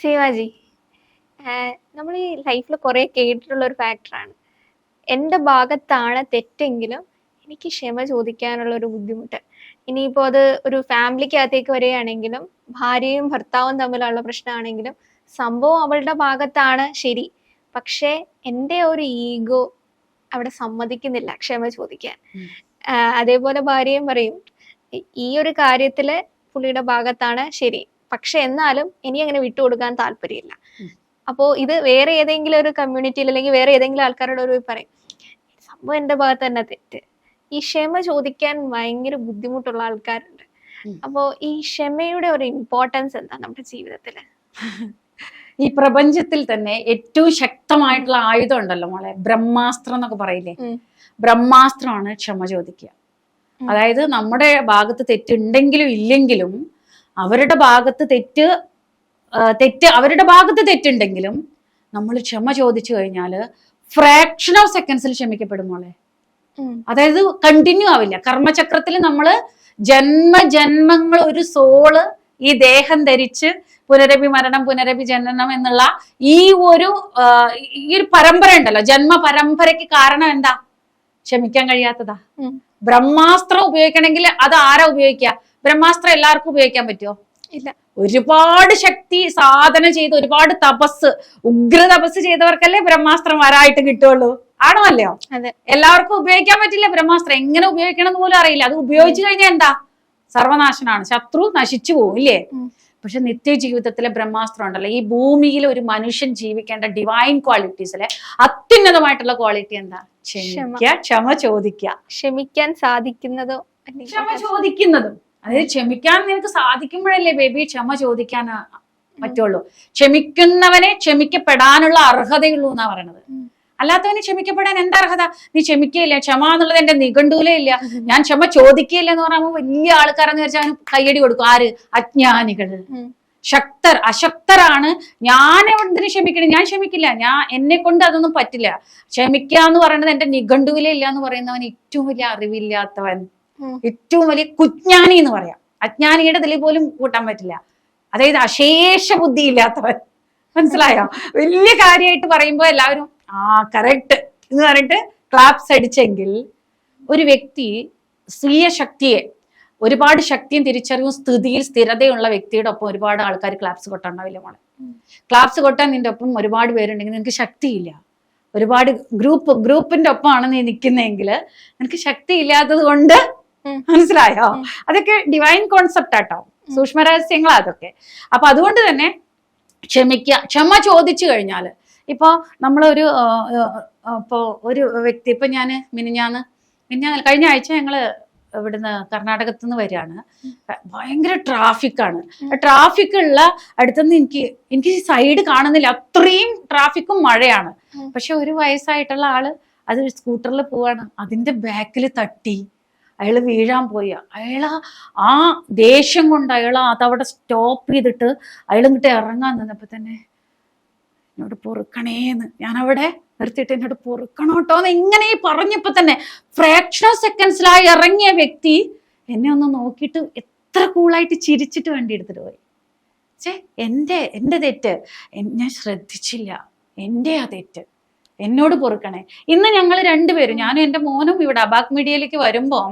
ശിവാജി നമ്മൾ ഈ ലൈഫിൽ കുറേ കേട്ടിട്ടുള്ള ഒരു ഫാക്ടറാണ് എന്റെ ഭാഗത്താണ് തെറ്റെങ്കിലും എനിക്ക് ക്ഷമ ചോദിക്കാനുള്ള ഒരു ബുദ്ധിമുട്ട്. ഇനിയിപ്പോൾ അത് ഒരു ഫാമിലിക്കകത്തേക്ക് വരികയാണെങ്കിലും ഭാര്യയും ഭർത്താവും തമ്മിലുള്ള പ്രശ്നമാണെങ്കിലും സംഭവം അവളുടെ ഭാഗത്താണ് ശരി. പക്ഷേ എന്റെ ഒരു ഈഗോ അവിടെ സമ്മതിക്കുന്നില്ല ക്ഷമ ചോദിക്കാൻ. അതേപോലെ ഭാര്യയും പറയും "ഈ- ഈ ഒരു കാര്യത്തിൽ പുള്ളിയുടെ ഭാഗത്താണ് ശരി. പക്ഷെ എന്നാലും ഇനി അങ്ങനെ വിട്ടുകൊടുക്കാൻ താല്പര്യമില്ല. അപ്പോൾ അപ്പോ ഇത് വേറെ ഏതെങ്കിലും ഒരു കമ്മ്യൂണിറ്റിയിൽ അല്ലെങ്കിൽ വേറെ ഏതെങ്കിലും ആൾക്കാരോട് ഒരു പറയും സംഭവം എന്റെ ഭാഗത്ത് തന്നെ തെറ്റ്. ഈ ക്ഷമ ചോദിക്കാൻ ഭയങ്കര ബുദ്ധിമുട്ടുള്ള ആൾക്കാരുണ്ട്. അപ്പോ ഈ ക്ഷമയുടെ ഒരു ഇമ്പോർട്ടൻസ് എന്താ നമ്മുടെ ജീവിതത്തിൽ ഈ പ്രപഞ്ചത്തിൽ തന്നെ ഏറ്റവും ശക്തമായിട്ടുള്ള ആയുധം ഉണ്ടല്ലോ മോളെ ബ്രഹ്മാസ്ത്രം എന്നൊക്കെ പറയില്ലേ? ബ്രഹ്മാസ്ത്രമാണ് ക്ഷമ ചോദിക്കുക. അതായത് നമ്മുടെ ഭാഗത്ത് തെറ്റുണ്ടെങ്കിലും ഇല്ലെങ്കിലും അവരുടെ ഭാഗത്ത് തെറ്റ് തെറ്റ് അവരുടെ ഭാഗത്ത് തെറ്റുണ്ടെങ്കിലും നമ്മൾ ക്ഷമ ചോദിച്ചു കഴിഞ്ഞാൽ ഫ്രാക്ഷൻ ഓഫ് സെക്കൻഡ്സിൽ ക്ഷമിക്കപ്പെടും മോളെ. അതായത് കണ്ടിന്യൂ ആവില്ല. കർമ്മചക്രത്തിൽ നമ്മൾ ജന്മ ജന്മങ്ങൾ ഒരു സോൾ ഈ ദേഹം ധരിച്ച് പുനരഭി മരണം പുനരഭി ജനനം എന്നുള്ള ഈ ഒരു ഈ ഒരു പരമ്പര ഉണ്ടല്ലോ. ജന്മ പരമ്പരയ്ക്ക് കാരണം എന്താ? ക്ഷമിക്കാൻ കഴിയാത്തതാ. ബ്രഹ്മാസ്ത്രം ഉപയോഗിക്കണമെങ്കിൽ അത് ആരാ ഉപയോഗിക്കുക? ബ്രഹ്മാസ്ത്രം എല്ലാവർക്കും ഉപയോഗിക്കാൻ പറ്റുമോ ഇല്ല. ഒരുപാട് ശക്തി സാധന ചെയ്ത് ഒരുപാട് തപസ് ഉഗ്ര തപസ് ചെയ്തവർക്കല്ലേ ബ്രഹ്മാസ്ത്രം വരായിട്ട് കിട്ടുള്ളൂ ആണോ അല്ലയോ? എല്ലാവർക്കും ഉപയോഗിക്കാൻ പറ്റില്ല ബ്രഹ്മാസ്ത്രം. എങ്ങനെ ഉപയോഗിക്കണം എന്ന് പോലും അറിയില്ല. അത് ഉപയോഗിച്ചു കഴിഞ്ഞാൽ എന്താ? സർവനാശനാണ്. ശത്രു നശിച്ചു പോകും ഇല്ലേ. പക്ഷെ നിത്യജീവിതത്തിലെ ബ്രഹ്മാസ്ത്രം ഉണ്ടല്ലോ. ഈ ഭൂമിയിൽ ഒരു മനുഷ്യൻ ജീവിക്കേണ്ട ഡിവൈൻ ക്വാളിറ്റീസിലെ അത്യുന്നതമായിട്ടുള്ള ക്വാളിറ്റി എന്താ? ക്ഷമിക്കുക ക്ഷമ ചോദിക്കുക. ക്ഷമിക്കാൻ സാധിക്കുന്നതോ? ക്ഷമ ചോദിക്കുന്നതും. അതായത് ക്ഷമിക്കാൻ നിനക്ക് സാധിക്കുമ്പോഴല്ലേ ബേബി ക്ഷമ ചോദിക്കാൻ പറ്റുള്ളൂ. ക്ഷമിക്കുന്നവനെ ക്ഷമിക്കപ്പെടാനുള്ള അർഹതയുള്ളൂ എന്നാ പറയണത്. അല്ലാത്തവനെ ക്ഷമിക്കപ്പെടാൻ എന്താ അർഹത? നീ ക്ഷമിക്കുകയില്ല ക്ഷമ എന്നുള്ളത് എന്റെ നിഘണ്ടൂലേ ഇല്ല ഞാൻ ക്ഷമ ചോദിക്കുകയില്ല എന്ന് പറയുമ്പോൾ വലിയ ആൾക്കാരെന്ന് വെച്ചാൽ അവന് കയ്യടി കൊടുക്കും. ആര്? അജ്ഞാനികൾ. ശക്തർ അശക്തരാണ്. ഞാൻ എന്തിനു ക്ഷമിക്കണം? ഞാൻ ക്ഷമിക്കില്ല. ഞാൻ എന്നെ കൊണ്ട് അതൊന്നും പറ്റില്ല. ക്ഷമിക്കുക എന്ന് പറയുന്നത് എന്റെ നിഘണ്ടുവിലേ ഇല്ല എന്ന് പറയുന്നവൻ ഏറ്റവും വലിയ അറിവില്ലാത്തവൻ. ഏറ്റവും വലിയ കുജ്ഞാനി എന്ന് പറയാം. അജ്ഞാനിയുടെ ഇതിൽ പോലും കൂട്ടാൻ പറ്റില്ല. അതായത് അശേഷ ബുദ്ധി ഇല്ലാത്തവൻ മനസ്സിലായോ? വലിയ കാര്യമായിട്ട് പറയുമ്പോൾ എല്ലാവരും ആ കറക്റ്റ് എന്ന് പറഞ്ഞിട്ട് ക്ലാപ്സ് അടിച്ചെങ്കിൽ ഒരു വ്യക്തി സ്വീയ ശക്തിയെ ഒരുപാട് ശക്തിയും തിരിച്ചറിവും സ്ഥിതിയിൽ സ്ഥിരതയുള്ള വ്യക്തിയുടെ ഒപ്പം ഒരുപാട് ആൾക്കാർ ക്ലാപ്സ് കൊട്ടണ്ടാവില്ല മോളെ. ക്ലാപ്സ് കൊട്ടാൻ നിന്റെ ഒപ്പം ഒരുപാട് പേരുണ്ടെങ്കിൽ നിനക്ക് ശക്തിയില്ല. ഒരുപാട് ഗ്രൂപ്പ് ഗ്രൂപ്പിന്റെ ഒപ്പമാണ് നീ നിൽക്കുന്നതെങ്കിൽ നിനക്ക് ശക്തി ഇല്ലാത്തത് കൊണ്ട്. മനസ്സിലായോ? അതൊക്കെ ഡിവൈൻ കോൺസെപ്റ്റ് ആട്ടോ. സൂക്ഷ്മരഹസ്യങ്ങളാ അതൊക്കെ. അപ്പൊ അതുകൊണ്ട് തന്നെ ക്ഷമിക്കുക ക്ഷമ ചോദിച്ചു കഴിഞ്ഞാൽ ഇപ്പൊ നമ്മളൊരു ഇപ്പൊ ഒരു വ്യക്തി ഇപ്പൊ ഞാൻ മിനിഞ്ഞാന്ന് മിനിഞ്ഞാന്ന് കഴിഞ്ഞ ആഴ്ച ഞങ്ങൾ ഇവിടുന്ന് കർണാടകത്തു നിന്ന് വരികയാണ് ഭയങ്കര ട്രാഫിക്കാണ്. ട്രാഫിക് ഉള്ള അടുത്തുനിന്ന് എനിക്ക് എനിക്ക് സൈഡ് കാണുന്നില്ല. അത്രയും ട്രാഫിക്കും മഴയാണ്. പക്ഷെ ഒരു വയസ്സായിട്ടുള്ള ആൾ അത് സ്കൂട്ടറിൽ പോവാണ്. അതിന്റെ ബാക്കിൽ തട്ടി. അയാൾ വീഴാൻ പോയി. അയാൾ ആ ദേഷ്യം കൊണ്ട് അയാൾ അതവിടെ സ്റ്റോപ്പ് ചെയ്തിട്ട് അയാൾ ഇങ്ങോട്ട് ഇറങ്ങാൻ നിന്നപ്പോൾ തന്നെ എന്നോട് പൊറുക്കണേന്ന് ഞാൻ അവിടെ നിർത്തിയിട്ട് എന്നോട് പൊറുക്കണം കേട്ടോ എന്ന് ഇങ്ങനെ ഈ പറഞ്ഞപ്പോ തന്നെ ഫ്രാക്ഷൻ സെക്കൻഡ്സിലായി ഇറങ്ങിയ വ്യക്തി എന്നെ ഒന്ന് നോക്കിയിട്ട് എത്ര കൂളായിട്ട് ചിരിച്ചിട്ട് വണ്ടി എടുത്തിട്ട് പോയി. ചേ എന്റെ എന്റെ തെറ്റ്. ഞാൻ ശ്രദ്ധിച്ചില്ല. എന്റെ ആ തെറ്റ്. എന്നോട് പൊറുക്കണേ. ഇന്ന് ഞങ്ങൾ രണ്ടുപേരും ഞാനും എന്റെ മോനും ഇവിടെ അബാക് മീഡിയയിലേക്ക് വരുമ്പോൾ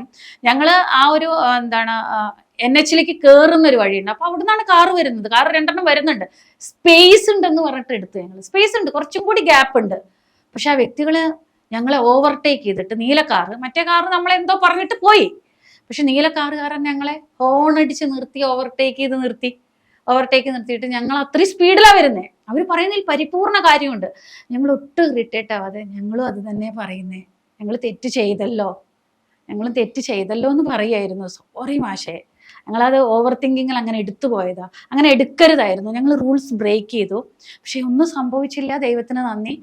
ഞങ്ങൾ ആ ഒരു എന്താണ് എൻ എച്ചിലേക്ക് കയറുന്ന ഒരു വഴിയുണ്ട്. അപ്പൊ അവിടെ നിന്നാണ് കാറ് വരുന്നത്. കാർ രണ്ടെണ്ണം വരുന്നുണ്ട്. സ്പേസ് ഉണ്ടെന്ന് പറഞ്ഞിട്ട് എടുത്തു ഞങ്ങൾ സ്പേസ് ഉണ്ട്. കുറച്ചും കൂടി ഗ്യാപ്പ് ഉണ്ട്. പക്ഷെ ആ വ്യക്തികൾ ഞങ്ങളെ ഓവർടേക്ക് ചെയ്തിട്ട് നീല കാറ് മറ്റേ കാറ് നമ്മളെന്തോ പറഞ്ഞിട്ട് പോയി. പക്ഷെ നീല കാറുകാരൻ ഞങ്ങളെ ഹോൺ അടിച്ച് നിർത്തി ഓവർടേക്ക് ചെയ്ത് നിർത്തി. ഓവർടേക്ക് നിർത്തിയിട്ട് ഞങ്ങൾ അത്രയും സ്പീഡിലാണ് വരുന്നത് അവർ പറയുന്നതിൽ പരിപൂർണ കാര്യമുണ്ട്. ഞങ്ങൾ ഒട്ടും ഇറിറ്റേറ്റ് ആവാതെ ഞങ്ങളും അത് തന്നെ പറയുന്നേ. ഞങ്ങൾ തെറ്റ് ചെയ്തല്ലോ. ഞങ്ങളും തെറ്റ് ചെയ്തല്ലോ എന്ന് പറയായിരുന്നു. സോറി മാഷേ. ഞങ്ങളത് ഓവർ തിങ്കിങ്ങിൽ അങ്ങനെ എടുത്തു പോയതാ. അങ്ങനെ എടുക്കരുതായിരുന്നു. ഞങ്ങൾ റൂൾസ് ബ്രേക്ക് ചെയ്തു. പക്ഷെ ഒന്നും സംഭവിച്ചില്ല. ദൈവത്തിന് നന്ദി.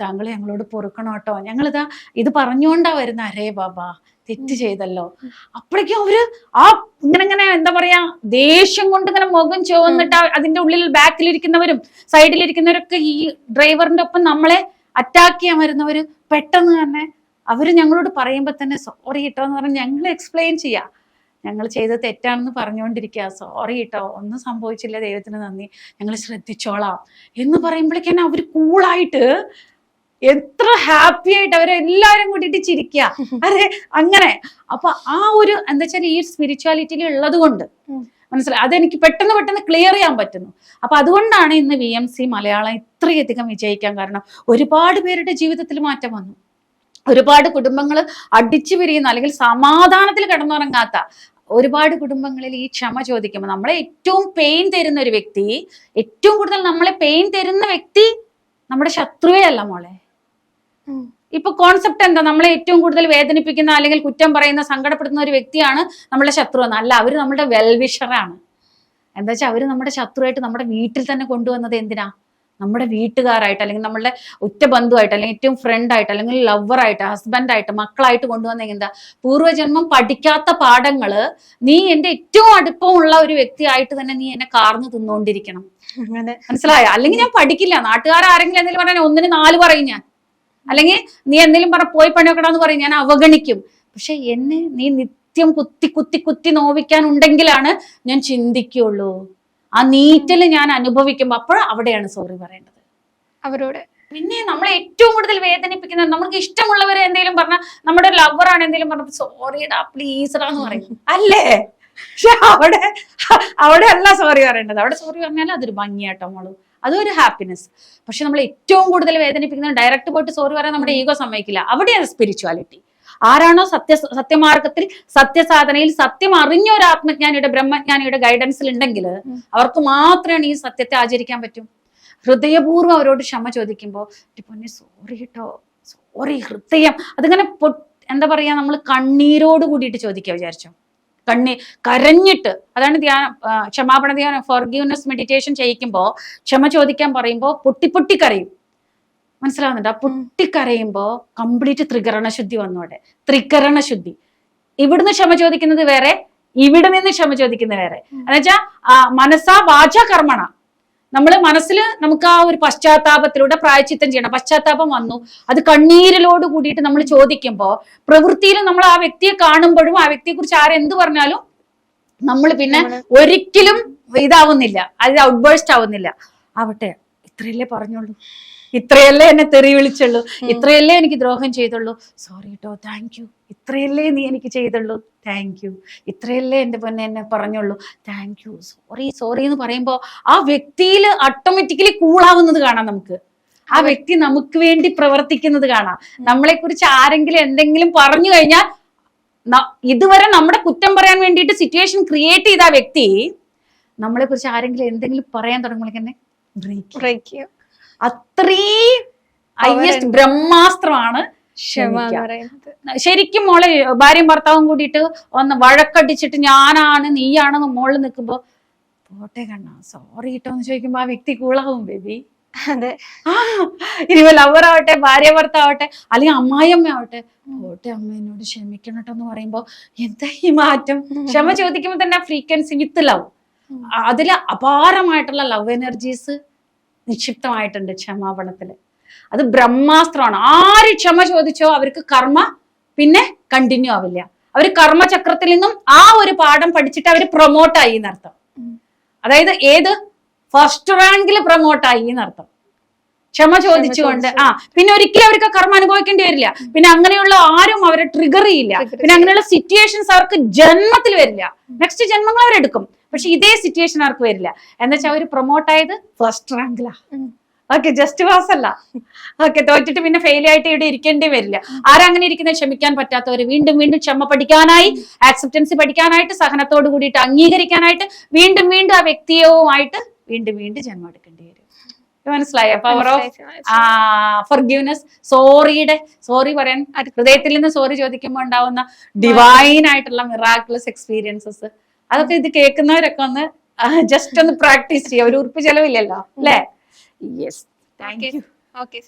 താങ്കൾ ഞങ്ങളോട് പൊറുക്കണം കേട്ടോ. ഞങ്ങളിതാ ഇത് പറഞ്ഞുകൊണ്ടാ വരുന്ന. അരേ ബാബാ തെറ്റ് ചെയ്തല്ലോ. അപ്പോഴേക്കും അവർ ആ ഇങ്ങനെ ഇങ്ങനെ എന്താ പറയാ ദേഷ്യം കൊണ്ട് ഇങ്ങനെ മുഖം ചുവന്നിട്ട് അതിന്റെ ഉള്ളിൽ ബാക്കിലിരിക്കുന്നവരും സൈഡിലിരിക്കുന്നവരൊക്കെ ഈ ഡ്രൈവറിന്റെ ഒപ്പം നമ്മളെ അറ്റാക്ക് ചെയ്യാൻ വരുന്നവര് പെട്ടെന്ന് തന്നെ അവർ ഞങ്ങളോട് പറയുമ്പോ തന്നെ സോറി കേട്ടോ എന്ന് പറഞ്ഞ് ഞങ്ങൾ എക്സ്പ്ലെയിൻ ചെയ്യാ. ഞങ്ങൾ ചെയ്തത് തെറ്റാണെന്ന് പറഞ്ഞുകൊണ്ടിരിക്കുക സോറി കേട്ടോ ഒന്നും സംഭവിച്ചില്ല. ദൈവത്തിന് നന്ദി. ഞങ്ങൾ ശ്രദ്ധിച്ചോളാം. എന്ന് പറയുമ്പോഴേക്കാണ് അവർ കൂളായിട്ട് എത്ര ഹാപ്പി ആയിട്ട് അവരെല്ലാരും കൂട്ടിയിട്ട് ചിരിക്കുക അതെ അങ്ങനെ. അപ്പൊ ആ ഒരു എന്താ വെച്ചാൽ ഈ സ്പിരിച്വാലിറ്റിയിൽ ഉള്ളത് കൊണ്ട്. മനസ്സിലായി അതെനിക്ക് പെട്ടെന്ന് പെട്ടെന്ന് ക്ലിയർ ചെയ്യാൻ പറ്റുന്നു. അപ്പൊ അതുകൊണ്ടാണ് ഇന്ന് വി എം സി മലയാളം ഇത്രയധികം വിജയിക്കാൻ കാരണം. ഒരുപാട് പേരുടെ ജീവിതത്തിൽ മാറ്റം വന്നു. ഒരുപാട് കുടുംബങ്ങൾ അടിച്ചു പിരിയുന്ന അല്ലെങ്കിൽ സമാധാനത്തിൽ കിടന്നുറങ്ങാത്ത ഒരുപാട് കുടുംബങ്ങളിൽ ഈ ക്ഷമ ചോദിക്കുമ്പോൾ നമ്മളെ ഏറ്റവും പെയിൻ തരുന്ന ഒരു വ്യക്തി ഏറ്റവും കൂടുതൽ നമ്മളെ പെയിൻ തരുന്ന വ്യക്തി നമ്മുടെ ശത്രുവേ അല്ല മോളെ ഇപ്പൊ കോൺസെപ്റ്റ് എന്താ? നമ്മളെ ഏറ്റവും കൂടുതൽ വേദനിപ്പിക്കുന്ന അല്ലെങ്കിൽ കുറ്റം പറയുന്ന സങ്കടപ്പെടുത്തുന്ന ഒരു വ്യക്തിയാണ് നമ്മുടെ ശത്രു എന്ന് അല്ല അവർ നമ്മുടെ വെൽവിഷറാണ് എന്താ വെച്ചാൽ അവർ നമ്മുടെ ശത്രുവായിട്ട് നമ്മുടെ വീട്ടിൽ തന്നെ കൊണ്ടുവന്നത് എന്തിനാ? നമ്മുടെ വീട്ടുകാരായിട്ട് അല്ലെങ്കിൽ നമ്മുടെ ഉറ്റ ബന്ധുവായിട്ട് അല്ലെങ്കിൽ ഏറ്റവും ഫ്രണ്ട് ആയിട്ട് അല്ലെങ്കിൽ ലവറായിട്ട് ഹസ്ബൻഡായിട്ട് മക്കളായിട്ട് കൊണ്ടുവന്നെങ്കിൽ എന്താ പൂർവജന്മം പഠിക്കാത്ത പാഠങ്ങൾ നീ എന്റെ ഏറ്റവും അടുപ്പമുള്ള ഒരു വ്യക്തിയായിട്ട് തന്നെ നീ എന്നെ കാർന്നു തിന്നുകൊണ്ടിരിക്കണം മനസ്സിലായോ? അല്ലെങ്കിൽ ഞാൻ പഠിക്കില്ല. നാട്ടുകാർ ആരെങ്കിലും എന്തെങ്കിലും പറഞ്ഞാൽ ഒന്നിന് നാല് പറയും ഞാൻ. അല്ലെങ്കിൽ നീ എന്തെങ്കിലും പറ പോയി പണിയൊക്കെടാന്ന് പറയും ഞാൻ അവഗണിക്കും. പക്ഷെ എന്നെ നീ നിത്യം കുത്തി കുത്തി കുത്തി നോവിക്കാനുണ്ടെങ്കിലാണ് ഞാൻ ചിന്തിക്കുള്ളൂ. ആ നീറ്റൽ ഞാൻ അനുഭവിക്കുമ്പോ അപ്പോൾ അവിടെയാണ് സോറി പറയേണ്ടത്. അവരോട്. പിന്നെ നമ്മളെ ഏറ്റവും കൂടുതൽ വേദനിപ്പിക്കുന്നത് നമുക്ക് ഇഷ്ടമുള്ളവരെ എന്തെങ്കിലും പറഞ്ഞാൽ നമ്മുടെ ലവറാണ് എന്തെങ്കിലും പറഞ്ഞ സോറിടാ പ്ലീസറാ എന്ന് പറയും. അല്ലേ? പക്ഷെ അവിടെ അവിടെ അല്ല സോറി പറയേണ്ടത്. അവിടെ സോറി പറഞ്ഞാൽ അതൊരു ഭംഗിയാട്ടോ മോൾ. അതൊരു ഹാപ്പിനെസ് പക്ഷെ നമ്മൾ ഏറ്റവും കൂടുതൽ വേദനിപ്പിക്കുന്നത് ഡയറക്റ്റ് പോയിട്ട് സോറി പറയാൻ നമ്മുടെ ഈഗോ സമ്മതിക്കില്ല. അവിടെയാണ് സ്പിരിച്വാലിറ്റി ആരാണോ സത്യ സത്യമാർഗത്തിൽ സത്യസാധനയിൽ സത്യം അറിഞ്ഞ ഒരു ആത്മജ്ഞാനിയുടെ ബ്രഹ്മജ്ഞാനിയുടെ ഗൈഡൻസിൽ ഉണ്ടെങ്കിൽ അവർക്ക് മാത്രമാണ് ഈ സത്യത്തെ ആചരിക്കാൻ പറ്റും. ഹൃദയപൂർവം അവരോട് ക്ഷമ ചോദിക്കുമ്പോൾ പൊന്നെ സോറി കേട്ടോ സോറി ഹൃദയം. അതിങ്ങനെ എന്താ പറയാ നമ്മൾ കണ്ണീരോട് കൂടിയിട്ട് ചോദിക്കുക വിചാരിച്ചോ. കണ്ണി കരഞ്ഞിട്ട് അതാണ് ധ്യാനം ക്ഷമാപണ ധ്യാനം ഫോർഗീവ്നെസ് മെഡിറ്റേഷൻ ചെയ്യിക്കുമ്പോൾ ക്ഷമ ചോദിക്കാൻ പറയുമ്പോൾ പൊട്ടി പൊട്ടി കരയും. മനസ്സിലാവുന്നുണ്ട്? ആ പൊട്ടിക്കരയുമ്പോ കംപ്ലീറ്റ് ത്രികരണ ശുദ്ധി വന്നോടെ ത്രികരണ ശുദ്ധി ഇവിടുന്ന് ക്ഷമ ചോദിക്കുന്നത് വേറെ ഇവിടെ നിന്ന് ക്ഷമ ചോദിക്കുന്നത് വേറെ. എന്നുവെച്ചാ മനസ്സാ വാച കർമ്മണ. നമ്മൾ മനസ്സിൽ നമുക്ക് ആ ഒരു പശ്ചാത്താപത്തിലൂടെ പ്രായച്ചിത്തം ചെയ്യണം. പശ്ചാത്താപം വന്നു. അത് കണ്ണീരിലോട് കൂടിയിട്ട് നമ്മൾ ചോദിക്കുമ്പോൾ പ്രവൃത്തിയിൽ നമ്മൾ ആ വ്യക്തിയെ കാണുമ്പോഴും ആ വ്യക്തിയെ കുറിച്ച് ആരെന്ത് പറഞ്ഞാലും നമ്മൾ പിന്നെ ഒരിക്കലും ഇതാവുന്നില്ല. അത് ഔട്ട്ബേഴ്സ്റ്റ് ആവുന്നില്ല. ആവട്ടെ ഇത്രയല്ലേ പറഞ്ഞുള്ളൂ ഇത്രയല്ലേ എന്നെ തെറി വിളിച്ചുള്ളൂ? ഇത്രയല്ലേ എനിക്ക് ദ്രോഹം ചെയ്തുള്ളൂ? സോറി കേട്ടോ താങ്ക് യു ഇത്രയല്ലേ നീ എനിക്ക് ചെയ്തുള്ളൂ? താങ്ക് യു ഇത്രയല്ലേ എന്റെ പൊന്നെ എന്നെ പറഞ്ഞുള്ളൂ? താങ്ക് യു സോറി സോറി എന്ന് പറയുമ്പോൾ ആ വ്യക്തിയിൽ ഓട്ടോമാറ്റിക്കലി കൂളാവുന്നത് കാണാം നമുക്ക്. ആ വ്യക്തി നമുക്ക് വേണ്ടി പ്രവർത്തിക്കുന്നത് കാണാം. നമ്മളെ കുറിച്ച് ആരെങ്കിലും എന്തെങ്കിലും പറഞ്ഞു കഴിഞ്ഞാൽ ഇതുവരെ നമ്മുടെ കുറ്റം പറയാൻ വേണ്ടിയിട്ട് സിറ്റുവേഷൻ ക്രിയേറ്റ് ചെയ്ത ആ വ്യക്തി നമ്മളെ കുറിച്ച് ആരെങ്കിലും എന്തെങ്കിലും പറയാൻ തുടങ്ങുമ്പോൾ ബ്രേക്ക് ബ്രേക്ക് ചെയ്യും. അത്രയും ഹയസ്റ്റ് ബ്രഹ്മാസ്ത്രമാണ് ശരിക്കും മോളെ ഭാര്യയും ഭർത്താവും കൂടിയിട്ട് ഒന്ന് വഴക്കടിച്ചിട്ട് ഞാനാണ് നീയാണെന്ന് മോളിൽ നിൽക്കുമ്പോ പോട്ടെ കണ്ണ സോറി കേട്ടോ എന്ന് ചോദിക്കുമ്പോ ആ വ്യക്തി കൂളാവും ബേബി അതെ. ഇനിയിപ്പോ ലവർ ആവട്ടെ ഭാര്യ ഭർത്താവട്ടെ അല്ലെങ്കിൽ അമ്മായിയമ്മ ആവട്ടെ പോട്ടെ അമ്മ എന്നോട് ക്ഷമിക്കണം കേട്ടോ എന്ന് പറയുമ്പോ എന്താ ഈ മാറ്റം? ക്ഷമ ചോദിക്കുമ്പോ തന്നെ ഫ്രീക്വൻസി വിത്ത് ലവ് ഉം. അതിൽ അപാരമായിട്ടുള്ള ലവ് എനർജീസ് നിക്ഷിപ്തമായിട്ടുണ്ട് ക്ഷമാപണത്തിൽ അത് ബ്രഹ്മാസ്ത്രമാണ്. ആര് ക്ഷമ ചോദിച്ചോ അവർക്ക് കർമ്മ പിന്നെ കണ്ടിന്യൂ ആവില്ല. അവർ കർമ്മചക്രത്തിൽ നിന്നും ആ ഒരു പാഠം പഠിച്ചിട്ട് അവർ പ്രൊമോട്ടായി എന്നർത്ഥം. അതായത് ഏത്? ഫസ്റ്റ് റാങ്കിൽ പ്രൊമോട്ടായി എന്നർത്ഥം. ക്ഷമ ചോദിച്ചുകൊണ്ട് ആ പിന്നെ ഒരിക്കലും അവർക്ക് കർമ്മം അനുഭവിക്കേണ്ടി വരില്ല. പിന്നെ അങ്ങനെയുള്ള ആരും അവരെ ട്രിഗർ ചെയ്യില്ല. പിന്നെ അങ്ങനെയുള്ള സിറ്റുവേഷൻസ് അവർക്ക് ജന്മത്തിൽ വരില്ല. നെക്സ്റ്റ് ജന്മങ്ങൾ അവരെടുക്കും. പക്ഷെ ഇതേ സിറ്റുവേഷൻ ആർക്ക് വരില്ല. എന്നുവെച്ചാൽ അവർ പ്രൊമോട്ട് ആയത് ഫസ്റ്റ് റാങ്കിലാ. ഓക്കെ ജസ്റ്റ് പാസ് അല്ല. ഓക്കെ തോറ്റിട്ട് പിന്നെ ഫെയിൽ ആയിട്ട് ഇവിടെ ഇരിക്കേണ്ടി വരില്ല. ആരങ്ങനെ ഇരിക്കുന്ന ക്ഷമിക്കാൻ പറ്റാത്തവർ വീണ്ടും വീണ്ടും ക്ഷമ പഠിക്കാനായി ആക്സെപ്റ്റൻസ് പഠിക്കാനായിട്ട് സഹനത്തോട് കൂടിയിട്ട് അംഗീകരിക്കാനായിട്ട് വീണ്ടും വീണ്ടും ആ വ്യക്തിയുമായിട്ട് വീണ്ടും വീണ്ടും ജന്മം എടുക്കേണ്ടി വരും. മനസ്സിലായ? Power off. ഫർഗ്യൂനെസ് സോറിയുടെ സോറി പറയാൻ ഹൃദയത്തിൽ നിന്ന് സോറി ചോദിക്കുമ്പോൾ ഉണ്ടാവുന്ന ഡിവൈൻ ആയിട്ടുള്ള മിറാക്കുലസ് എക്സ്പീരിയൻസസ് അതൊക്കെ ഇത് കേൾക്കുന്നവരൊക്കെ ഒന്ന് ജസ്റ്റ് ഒന്ന് പ്രാക്ടീസ് ചെയ്യുക ഒരു ഉറുപ്പ് ചെലവില്ലല്ലോ അല്ലേ? Yes thank. You okay